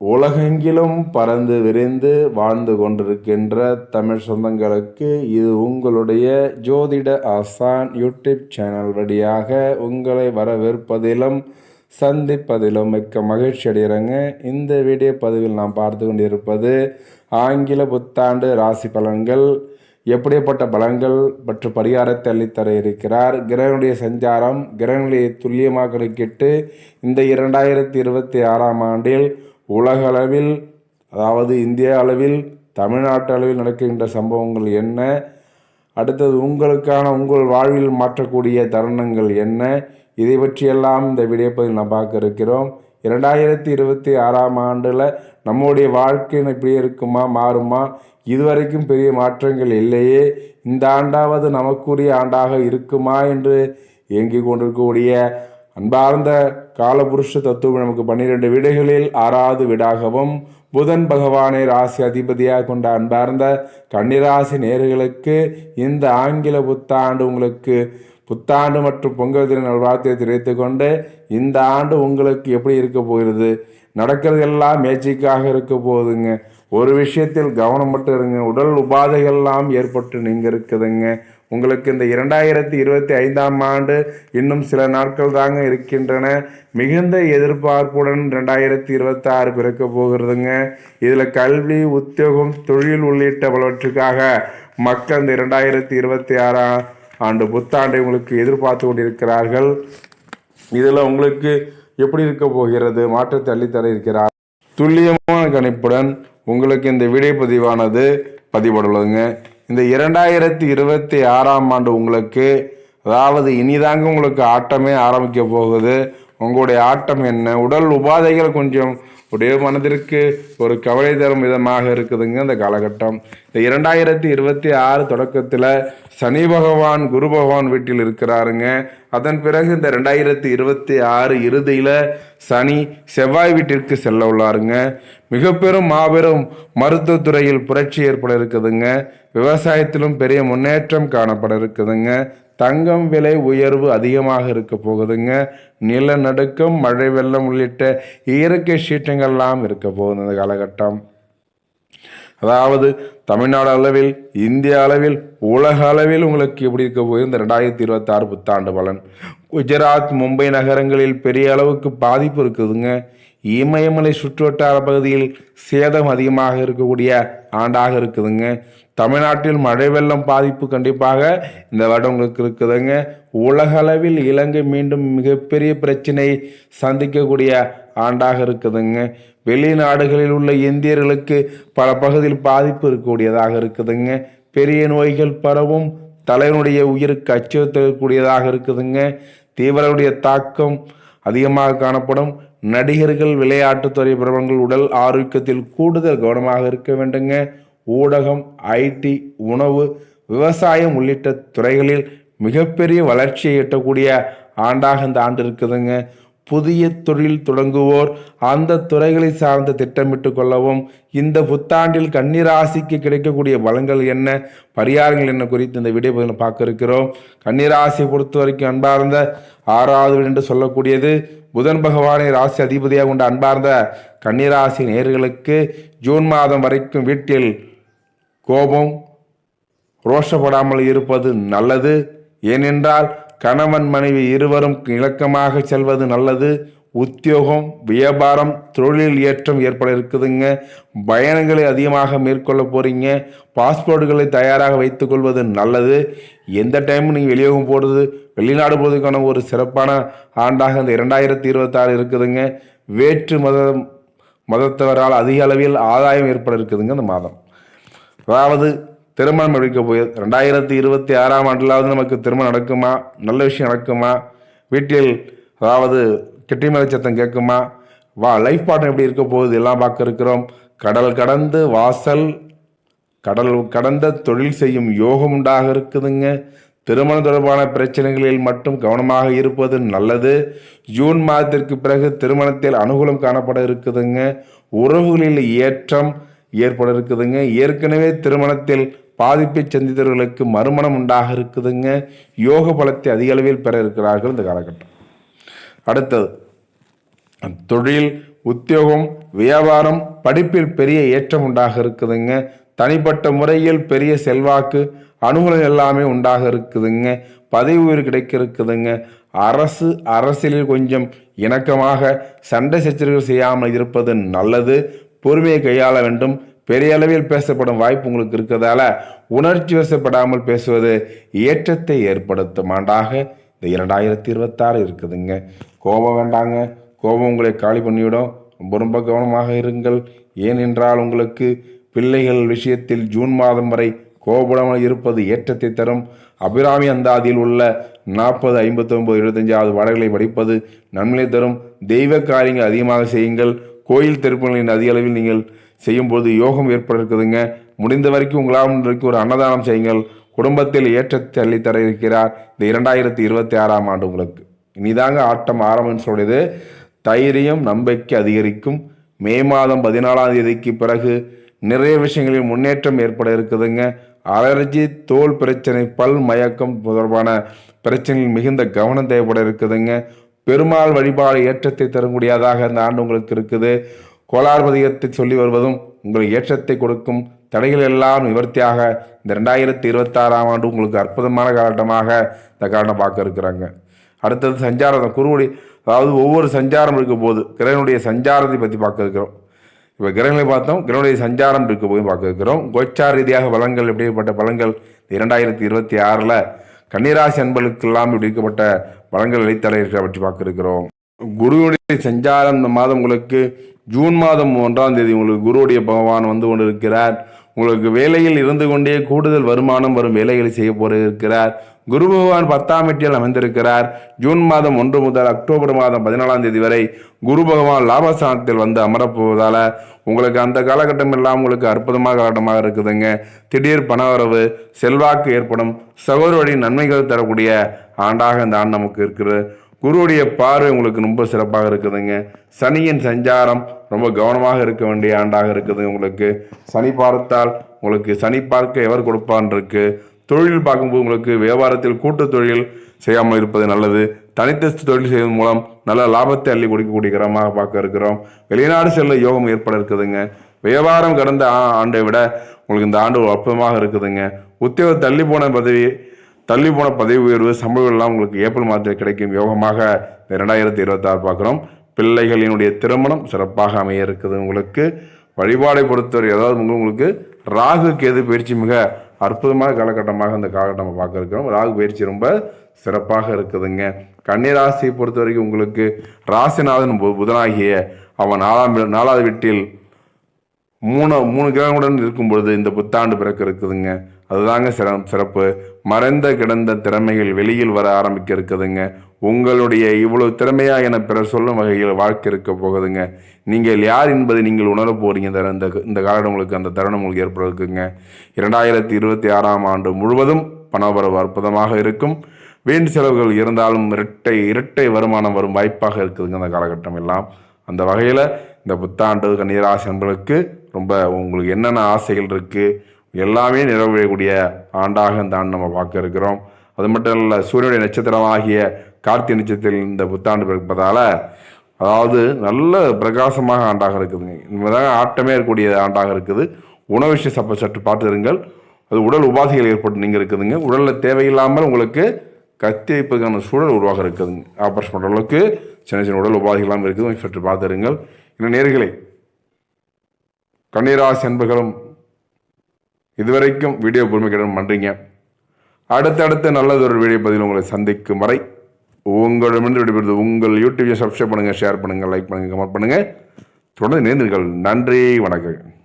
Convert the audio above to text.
உலகெங்கிலும் பறந்து விரிந்து வாழ்ந்து கொண்டிருக்கின்ற தமிழ் சொந்தங்களுக்கு இது உங்களுடைய ஜோதிட ஆசான் யூடியூப் சேனல் வழியாக உங்களை வரவேற்பதிலும் சந்திப்பதிலும் மிக்க மகிழ்ச்சி அடைகிறேங்க. இந்த வீடியோ பதிவில் நாம் பார்த்து கொண்டிருப்பது ஆங்கில புத்தாண்டு ராசி பலன்கள் எப்படிப்பட்ட பலன்கள் மற்றும் பரிகாரத்தை அள்ளித்தர இருக்கிறார் கிரகனுடைய சஞ்சாரம் கிரகங்களை துல்லியமாக கணக்கிட்டு இந்த இரண்டாயிரத்தி இருபத்தி ஆறாம் ஆண்டில் உலகளவில் அதாவது இந்திய அளவில் தமிழ்நாட்டு அளவில் நடக்கின்ற சம்பவங்கள் என்ன? அடுத்தது உங்களுக்கான உங்கள் வாழ்வில் மாற்றக்கூடிய தருணங்கள் என்ன? இதை பற்றியெல்லாம் இந்த வீடியோ பதிவில் நாம் பார்க்க இருக்கிறோம். இரண்டாயிரத்தி இருபத்தி ஆறாம் ஆண்டில் நம்முடைய வாழ்க்கை இப்படி இருக்குமா மாறுமா? இதுவரைக்கும் பெரிய மாற்றங்கள் இல்லையே. இந்த ஆண்டாவது நமக்குரிய ஆண்டாக இருக்குமா என்று இயங்கிக் கொண்டிருக்கக்கூடிய அன்பார்ந்த காலபுருஷ தத்துவம் நமக்கு பன்னிரெண்டு வீடுகளில் ஆறாவது வீடாகவும் புதன் பகவானை ராசி அதிபதியாக கொண்ட அன்பார்ந்த கன்னிராசி நேர்களுக்கு இந்த ஆங்கில புத்தாண்டு உங்களுக்கு புத்தாண்டு மற்றும் பொங்கல் தின நல்வாழ்த்தை தெரிவித்து கொண்டு இந்த ஆண்டு உங்களுக்கு எப்படி இருக்க போகிறது? நடக்கிறது எல்லாம் மேஜிக்காக இருக்க போகுதுங்க. ஒரு விஷயத்தில் கவனம் மட்டும் இருங்க. உடல் உபாதைகள்லாம் ஏற்பட்டு நீங்க இருக்குதுங்க. உங்களுக்கு இந்த இரண்டாயிரத்தி இருபத்தி ஐந்தாம் ஆண்டு இன்னும் சில நாட்கள் தாங்க இருக்கின்றன. மிகுந்த எதிர்பார்ப்புடன் ரெண்டாயிரத்தி இருபத்தாறு பிறக்க போகிறதுங்க. இதில் கல்வி உத்தியோகம் தொழில் உள்ளிட்ட பலவற்றுக்காக மக்கள் இந்த இரண்டாயிரத்தி இருபத்தி ஆறாம் ஆண்டு புத்தாண்டை உங்களுக்கு எதிர்பார்த்து கொண்டிருக்கிறார்கள். இதில் உங்களுக்கு எப்படி இருக்க போகிறது? மாற்றத்தை அள்ளித்தர இருக்கிறார். துல்லியமான கணிப்புடன் உங்களுக்கு இந்த வீடியோ பதிவானது பதிவிடலுங்க இந்த இரண்டாயிரத்தி இருபத்தி ஆறாம் ஆண்டு உங்களுக்கு அதாவது இனிதாங்க உங்களுக்கு ஆட்டமே ஆரம்பிக்க போகுது. உங்களுடைய ஆட்டம் என்ன? உடல் உபாதைகள் கொஞ்சம் உடைய மனதிற்கு ஒரு கவலை தரும் விதமாக இருக்குதுங்க இந்த காலகட்டம். இந்த இரண்டாயிரத்தி இருபத்தி ஆறு தொடக்கத்தில் சனி பகவான் குரு பகவான் வீட்டில் இருக்கிறாருங்க. அதன் பிறகு இந்த ரெண்டாயிரத்தி இருபத்தி ஆறு இறுதியில் சனி செவ்வாய் வீட்டிற்கு செல்ல உள்ளாருங்க. மிக பெரும் மாபெரும் மருத்துவத்துறையில் புரட்சி ஏற்பட இருக்குதுங்க. விவசாயத்திலும் பெரிய முன்னேற்றம் காணப்பட இருக்குதுங்க. தங்கம் விலை உயர்வு அதிகமாக இருக்க போகுதுங்க. நிலநடுக்கம் மழை வெள்ளம் உள்ளிட்ட இயற்கை சீற்றங்கள்லாம் இருக்க போகுது இந்த காலகட்டம். அதாவது தமிழ்நாடு அளவில் இந்திய அளவில் உலக அளவில் உங்களுக்கு எப்படி இருக்க போகுது? இந்த ரெண்டாயிரத்தி இருபத்தி ஆறு புத்தாண்டு பலன். குஜராத் மும்பை நகரங்களில் பெரிய அளவுக்கு பாதிப்பு இருக்குதுங்க. இமயமலை சுற்றுவட்டார பகுதியில் சேதம் அதிகமாக இருக்கக்கூடிய ஆண்டாக இருக்குதுங்க. தமிழ்நாட்டில் மழை வெள்ளம் பாதிப்பு கண்டிப்பாக இந்த வருடம் உங்களுக்கு இருக்குதுங்க. உலகளவில் இலங்கை மீண்டும் மிகப்பெரிய பிரச்சனை சந்திக்கக்கூடிய ஆண்டாக இருக்குதுங்க. வெளிநாடுகளில் உள்ள இந்தியர்களுக்கு பல பகுதியில் பாதிப்பு இருக்கக்கூடியதாக இருக்குதுங்க. பெரிய நோய்கள் பரவும் தலைவனுடைய உயிருக்கு அச்சுறுத்தக்கூடியதாக இருக்குதுங்க. தீவிரவுடைய தாக்கம் அதிகமாக காணப்படும். நடிகர்கள் விளையாட்டுத்துறை பிரபலங்கள் உடல் ஆரோக்கியத்தில் கூடுதல் கவனமாக இருக்க வேண்டுங்க. ஊடகம் ஐடி உணவு விவசாயம் உள்ளிட்ட துறைகளில் மிகப்பெரிய வளர்ச்சியை எட்டக்கூடிய ஆண்டாக இந்த ஆண்டு இருக்குதுங்க. புதிய தொழில் தொடங்குவோர் அந்த துறைகளை சார்ந்து திட்டமிட்டு கொள்ளவும் இந்த புத்தாண்டில் கன்னிராசிக்கு கிடைக்கக்கூடிய பலங்கள் என்ன பரிகாரங்கள் என்ன குறித்து இந்த வீடியோ பதிவில் பார்க்க இருக்கிறோம். கன்னிராசியை பொறுத்த வரைக்கும் அன்பார்ந்த ஆறாவது என்று சொல்லக்கூடியது புதன் பகவானை ராசி அதிபதியாக கொண்ட அன்பார்ந்த கன்னிராசி நேர்களுக்கு ஜூன் மாதம் வரைக்கும் வீட்டில் கோபம் ரோஷப்படாமல் இருப்பது நல்லது. ஏனென்றால் கணவன் மனைவி இருவரும் இலக்கமாக செல்வது நல்லது. உத்தியோகம் வியாபாரம் தொழில் ஏற்றம் ஏற்பட இருக்குதுங்க. பயணங்களை அதிகமாக மேற்கொள்ள போகிறீங்க பாஸ்போர்ட்டுகளை தயாராக வைத்துக்கொள்வது நல்லது. எந்த டைமும் நீங்கள் வெளியோகம் போடுறது வெளிநாடு போகிறதுக்கான ஒரு சிறப்பான ஆண்டாக இந்த இரண்டாயிரத்தி இருபத்தாறு இருக்குதுங்க. வேற்று மத மதத்தவரால் அதிக அளவில் ஆதாயம் ஏற்பட இருக்குதுங்க இந்த மாதம். அதாவது திருமணம் எடுக்க போய் ரெண்டாயிரத்தி இருபத்தி ஆறாம் ஆண்டிலாவது நமக்கு திருமணம் நடக்குமா? நல்ல விஷயம் நடக்குமா? வீட்டில் அதாவது கெட்டிமலை சத்தம் கேட்குமா? வா லைஃப் பார்ட்னர் எப்படி இருக்க போகுது? எல்லாம் பார்க்க இருக்கிறோம். கடல் கடந்து வாசல் கடல் கடந்த தொழில் செய்யும் யோகம் உண்டாக இருக்குதுங்க. திருமணம் தொடர்பான பிரச்சனைகளில் மட்டும் கவனமாக இருப்பது நல்லது. ஜூன் மாதத்திற்கு பிறகு திருமணத்தில் அனுகூலம் காணப்பட இருக்குதுங்க. உறவுகளில் ஏற்றம் ஏற்பட இருக்குதுங்க. ஏற்கனவே திருமணத்தில் பாதிப்பை சந்தித்தவர்களுக்கு மறுமணம் உண்டாக இருக்குதுங்க. யோக பலத்தை அதிக அளவில் பெற இருக்கிறார்கள் இந்த காலகட்டம். அடுத்தது தொழில் உத்தியோகம் வியாபாரம் படிப்பில் பெரிய ஏற்றம் உண்டாக இருக்குதுங்க. தனிப்பட்ட முறையில் பெரிய செல்வாக்கு அனுகூலம் எல்லாமே உண்டாக இருக்குதுங்க. பதவி உயிர் கிடைக்க இருக்குதுங்க. அரசு அரசியலில் கொஞ்சம் இணக்கமாக சண்டை சச்சரவுகள் செய்யாமல் இருப்பது நல்லது. பொறுமையை கையாள வேண்டும். பெரிய அளவில் பேசப்படும் வாய்ப்பு உங்களுக்கு இருக்கிறதால உணர்ச்சி வசப்படாமல் பேசுவது ஏற்றத்தை ஏற்படுத்தும் ஆண்டாக. இந்த இரண்டாயிரத்தி இருபத்தாறு இருக்குதுங்க. கோபம் வேண்டாங்க. கோபம் உங்களை காலி பண்ணிவிடும். ரொம்ப ரொம்ப கவனமாக இருங்கள். ஏனென்றால் உங்களுக்கு பிள்ளைகள் விஷயத்தில் ஜூன் மாதம் வரை கோபப்படாமல் இருப்பது ஏற்றத்தை தரும். அபிராமி அந்தாதியில் உள்ள நாற்பது ஐம்பத்தொம்பது எழுபத்தஞ்சாவது பாடல்களை படிப்பது நன்மை தரும். தெய்வ காரியங்கள் அதிகமாக செய்யுங்கள். கோயில் திருப்பங்களின் அதிக அளவில் நீங்கள் செய்யும்போது யோகம் ஏற்பட இருக்குதுங்க முடிந்த வரைக்கும் உங்களால் இன்றைக்கு ஒரு அன்னதானம் செய்யுங்கள். குடும்பத்தில் ஏற்றத்தை அள்ளித்தர இருக்கிறார். இந்த இரண்டாயிரத்தி இருபத்தி ஆறாம் ஆண்டு உங்களுக்கு. இனிதாங்க ஆட்டம் ஆரம்பம் சொல்லியது. தைரியம் நம்பிக்கை அதிகரிக்கும். மே மாதம் பதினாலாம் தேதிக்கு பிறகு நிறைய விஷயங்களில் முன்னேற்றம் ஏற்பட இருக்குதுங்க. அலர்ஜி தோல் பிரச்சனை பல் மயக்கம் தொடர்பான பிரச்சனையில் மிகுந்த கவனம் தேவைப்பட இருக்குதுங்க. பெருமாள் வழிபாடு ஏற்றத்தை தரக்கூடியதாக இந்த ஆண்டு உங்களுக்கு இருக்குது. கோலார்பதிகத்தை சொல்லி வருவதும் உங்களுக்கு ஏற்றத்தை கொடுக்கும் தடைகள் எல்லாம் நிவர்த்தியாக இந்த ரெண்டாயிரத்தி இருபத்தாறாம் ஆண்டு உங்களுக்கு அற்புதமான காலகட்டமாக இந்த காரணம் பார்க்க இருக்கிறாங்க. அடுத்தது சஞ்சாரம். குருவுடைய அதாவது ஒவ்வொரு சஞ்சாரம் இருக்கும் போது கிரகனுடைய சஞ்சாரத்தை பற்றி பார்க்க இருக்கிறோம். இப்போ கிரகங்களை பார்த்தோம் கிரகனுடைய சஞ்சாரம் இருக்க போய் பார்க்க இருக்கிறோம். கோச்சார ரீதியாக பலங்கள் எப்படிப்பட்ட பலங்கள் இரண்டாயிரத்தி இருபத்தி ஆறில் கன்னிராசி அன்பர்களுக்கெல்லாம் இப்படி இருக்கப்பட்ட பலங்கள் இடைத்தலை இருக்கிற பற்றி பார்க்க இருக்கிறோம். குருவுடைய சஞ்சாரம் இந்த மாதம் உங்களுக்கு ஜூன் மாதம் ஒன்றாம் தேதி உங்களுக்கு குருவுடைய பகவான் வந்து கொண்டு இருக்கிறார் உங்களுக்கு வேலையில் இருந்து கொண்டே கூடுதல் வருமானம் வரும் வேலைகளை செய்ய போற இருக்கிறார் குரு பகவான் பத்தாம் எட்டியில் அமைந்திருக்கிறார். ஜூன் மாதம் ஒன்று முதல் அக்டோபர் மாதம் பதினாலாம் தேதி வரை குரு பகவான் லாபஸ்தானத்தில் வந்து அமரப்போவதால் உங்களுக்கு அந்த காலகட்டம் எல்லாம் உங்களுக்கு அற்புதமாக காலகட்டமாக இருக்குதுங்க. திடீர் பணவரவு செல்வாக்கு ஏற்படும் சகோதர நன்மைகள் தரக்கூடிய ஆண்டாக இந்த ஆண்டு நமக்கு இருக்கிறது. குருவுடைய பார்வை உங்களுக்கு ரொம்ப சிறப்பாக இருக்குதுங்க. சனியின் சஞ்சாரம் ரொம்ப கவனமாக இருக்க வேண்டிய ஆண்டாக இருக்குது உங்களுக்கு. சனி பார்த்தால் உங்களுக்கு சனி பார்க்க எவர் கொடுப்பான் இருக்கு. தொழில் பார்க்கும்போது உங்களுக்கு வியாபாரத்தில் கூட்டு தொழில் செய்யாமல் இருப்பது நல்லது. தனித்த தொழில் செய்வதன் மூலம் நல்ல லாபத்தை அள்ளி கொடுக்கக்கூடிய கிரகமாக பார்க்க இருக்கிறோம். வெளிநாடு செல்ல யோகம் ஏற்பட இருக்குதுங்க. வியாபாரம் கடந்த ஆ- ஆண்டை விட உங்களுக்கு இந்த ஆண்டு அற்புதமாக இருக்குதுங்க. உத்தியோக தள்ளி போன பதவி தள்ளி போன பதவி உயர்வு சம்பளம் எல்லாம் உங்களுக்கு ஏப்ரல் மாதத்தில் கிடைக்கும் யோகமாக இந்த ரெண்டாயிரத்தி இருபத்தாறு பார்க்குறோம். பிள்ளைகளினுடைய திருமணம் சிறப்பாக அமைய இருக்குது உங்களுக்கு. வழிபாடை பொறுத்தவரை ஏதாவது உங்களுக்கு ராகு கேது பயிற்சி மிக அற்புதமான காலகட்டமாக இந்த காலகட்டம் நம்ம பார்க்க இருக்கிறோம். ராகு பயிற்சி ரொம்ப சிறப்பாக இருக்குதுங்க. கன்னிராசியை பொறுத்த வரைக்கும் உங்களுக்கு ராசிநாதன் பு- புதனாகிய அவன் நாலாம் நாலாவது வீட்டில் மூணு மூணு கிரகங்களுடன் இருக்கும் பொழுது இந்த புத்தாண்டு பிறக்க இருக்குதுங்க. அதுதாங்க சிற சிறப்பு. மறைந்த கிடந்த திறமைகள் வெளியில் வர ஆரம்பிக்க இருக்குதுங்க உங்களுடைய இவ்வளவு திறமையா என பிறர் சொல்லும் வகையில் வாழ்க்கை இருக்க போகுதுங்க. நீங்கள் யார் என்பதை நீங்கள் உணர போறீங்க. இந்த இந்த இந்த காலம் உங்களுக்கு அந்த தருணம் உங்களுக்கு ஏற்பட இருக்குங்க இரண்டாயிரத்தி இருபத்தி ஆறாம் ஆண்டு முழுவதும் பணவரவு அற்புதமாக இருக்கும். வீண் செலவுகள் இருந்தாலும் இரட்டை இரட்டை வருமானம் வரும் வாய்ப்பாக இருக்குதுங்க அந்த காலகட்டம் எல்லாம். அந்த வகையில் இந்த புத்தாண்டு கன்னிராசி நண்பர்களுக்கு ரொம்ப உங்களுக்கு என்னென்ன ஆசைகள் இருக்குது எல்லாமே நிறைவேறக்கூடிய ஆண்டாக இந்த ஆண்டு நம்ம பார்க்க இருக்கிறோம். அது மட்டும் இல்லை சூரியனுடைய நட்சத்திரமாகிய கார்த்திகை நட்சத்திரத்தில் இந்த புத்தாண்டு பிறப்பதால் அதாவது நல்ல பிரகாசமாக ஆண்டாக இருக்குதுங்க. இனிமேதான் ஆட்டமே இருக்கக்கூடிய ஆண்டாக இருக்குது. உணவு விஷயம் சப்ப சற்று பார்த்துருங்கள் அது உடல் உபாதைகள் ஏற்பட்டு நீங்கள் இருக்குதுங்க. உடலில் தேவையில்லாமல் உங்களுக்கு கத்தி சூழல் உருவாக இருக்குதுங்க. ஆப்ரேஷன் பண்ணுற அளவுக்கு சின்ன சின்ன உடல் உபாதைகள்லாம் இருக்குது சற்று பார்த்துருங்கள் இன்னும் நேர்களை கண்ணீராசி அன்பர்களும் இதுவரைக்கும் வீடியோ பொறுமைக்கிடம் பண்ணுறீங்க அடுத்தடுத்த நல்லதொரு வீடியோ பதிவில் உங்களை சந்திக்கும் வரை உங்களிடமிருந்து விடைபெறுவது உங்கள் யூடியூப்பை சப்ஸ்கிரைப் பண்ணுங்கள் ஷேர் பண்ணுங்கள் லைக் பண்ணுங்கள் கமெண்ட் பண்ணுங்கள் தொடர்ந்து நேர்ந்தீர்கள் நன்றி வணக்கம்.